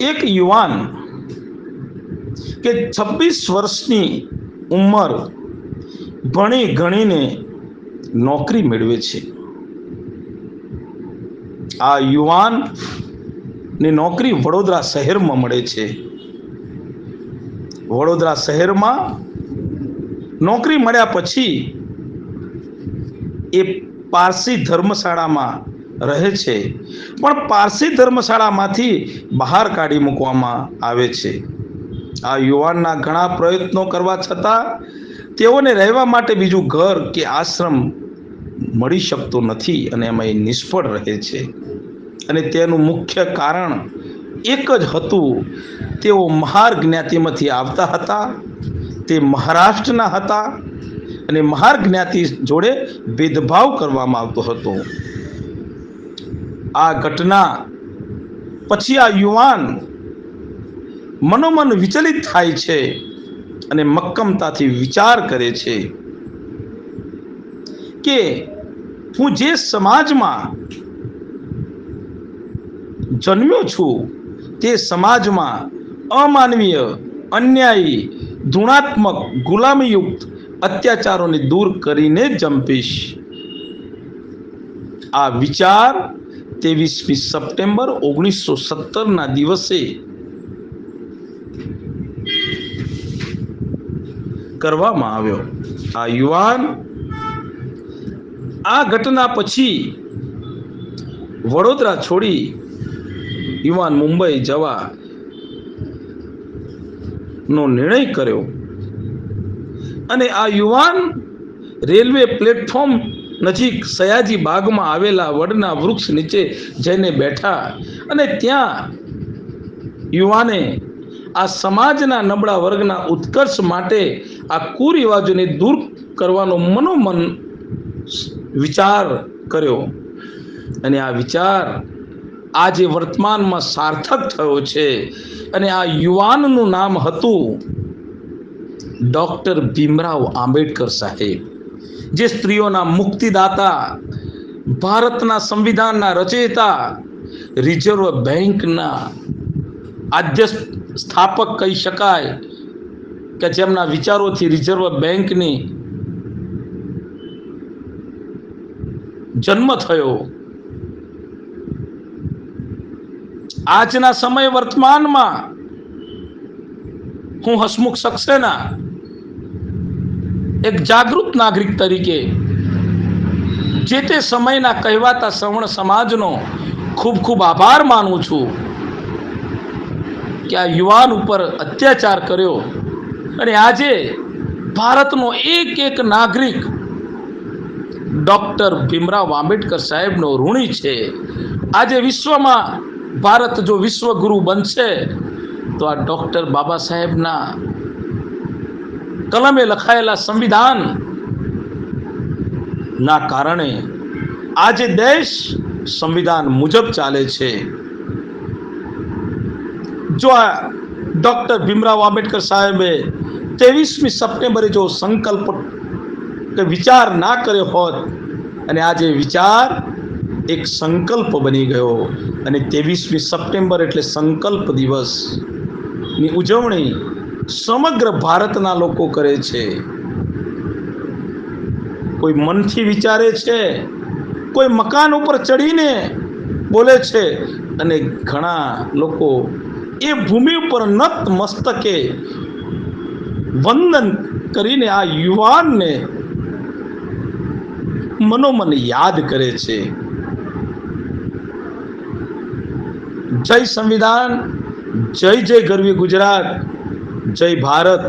એક યુવાન કે છવ્વીસ વર્ષની ઉંમર ભણી ગણીને નોકરી મેળવે છે. આ યુવાન ને નોકરી વડોદરા શહેરમાં મળે છે. વડોદરા શહેરમાં નોકરી મળ્યા પછી એ પારસી ધર્મશાળામાં રહે છે. પણ પારસી ધર્મશાળામાંથી બહાર કાઢી મૂકવામાં આવે છે. આ યુવાનના ઘણા પ્રયત્નો કરવા છતાં તેઓને રહેવા માટે બીજું ઘર કે આશ્રમ મળી શકતો નથી અને એમાં એ નિષ્ફળ રહે છે. અને તેનું મુખ્ય કારણ એક જ હતું, તેઓ મહાર જ્ઞાતિમાંથી આવતા હતા, તે મહારાષ્ટ્રના હતા અને મહાર જ્ઞાતિ જોડે ભેદભાવ કરવામાં આવતો હતો. આ ઘટના પછી આ યુવાન મનોમન વિચલિત થાય છે અને મક્કમતાથી વિચાર કરે છે કે હું જે સમાજમાં જન્મ્યો છું, તે સમાજમાં અમાનવીય, અન્યાયી, ધૂણાત્મક, ગુલામીયુક્ત અત્યાચારોને દૂર કરીને જંપીશ. આ વિચાર ત્રેવીસમી સપ્ટેમ્બર ઓગણીસો સત્તરના દિવસે કરવામાં આવ્યો. આ યુવાન આ ઘટના પછી વડોદરા છોડી યુવાન મુંબઈ જવા નો નિર્ણય કર્યો. અને આ યુવાન રેલવે પ્લેટફોર્મ નજીક સયાજી બાગમાં આવેલા વડના વૃક્ષ નીચે જઈને બેઠા અને ત્યાં યુવાને આ સમાજના નબળા વર્ગના ઉત્કર્ષ માટે આ કુરિવાજોને દૂર કરવાનો મનોમન વિચાર કર્યો. અને આ વિચાર આજે વર્તમાનમાં સાર્થક થયો છે. અને આ યુવાનનું નામ હતું ડૉક્ટર ભીમરાવ આંબેડકર સાહેબ. જે સ્ત્રીઓના મુક્તિદાતા, ભારતના સંવિધાનના રચયિતા રિઝર્વ બેંકના આદ્ય સ્થાપક કહી શકાય કે જેમના વિચારોથી રિઝર્વ બેંકની જન્મ થયો. આજના સમય વર્તમાનમાં હું હસમુખ સક્સેના એક જાગૃત નાગરિક તરીકે જે તે સમયના કહેવાતા સવર્ણ સમાજનો ખૂબ ખૂબ આભાર માનું છું કે આ યુવાન ઉપર અત્યાચાર કર્યો અને આજે ભારતનો એક એક નાગરિક ડૉક્ટર ભીમરાવ આંબેડકર સાહેબનો ઋણી છે. આજે વિશ્વમાં ભારત જો વિશ્વગુરુ બનશે તો આ ડોક્ટર બાબા સાહેબના કલમે લખાયેલા સંવિધાન ના કારણે આજે દેશ સંવિધાન મુજબ ચાલે છે, જો આ ડોક્ટર ભીમરાવ આંબેડકર સાહેબે ત્રેવીસમી સપ્ટેમ્બરે જો સંકલ્પ કે વિચાર ના કર્યો હોત અને આજે વિચાર એક સંકલ્પ બની ગયો અને ત્રેવીસમી સપ્ટેમ્બર એટલે સંકલ્પ દિવસની ઉજવણી સમગ્ર ભારતના લોકો કરે છે. કોઈ મનથી વિચારે છે, કોઈ મકાન ઉપર ચડીને બોલે છે અને ઘણા લોકો એ ભૂમિ ઉપર નત મસ્તકે વંદન કરીને આ યુવાનને મનોમન યાદ કરે છે. જય સંવિધાન, જય જય ગરવી ગુજરાત. જય ભારત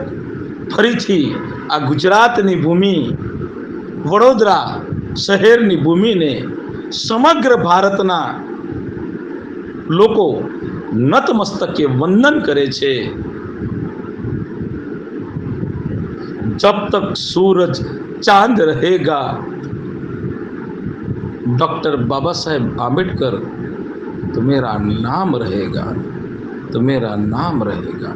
ફરીથી આ ગુજરાતની ભૂમિ વડોદરા શહેરની ભૂમિને સમગ્ર ભારતના લોકો નતમસ્તકે વંદન કરે છે जब तक सूरज चांद रहेगा डॉक्टर बाबा साहेब आम्बेडकर तो मेरा नाम रहेगा तो मेरा नाम रहेगा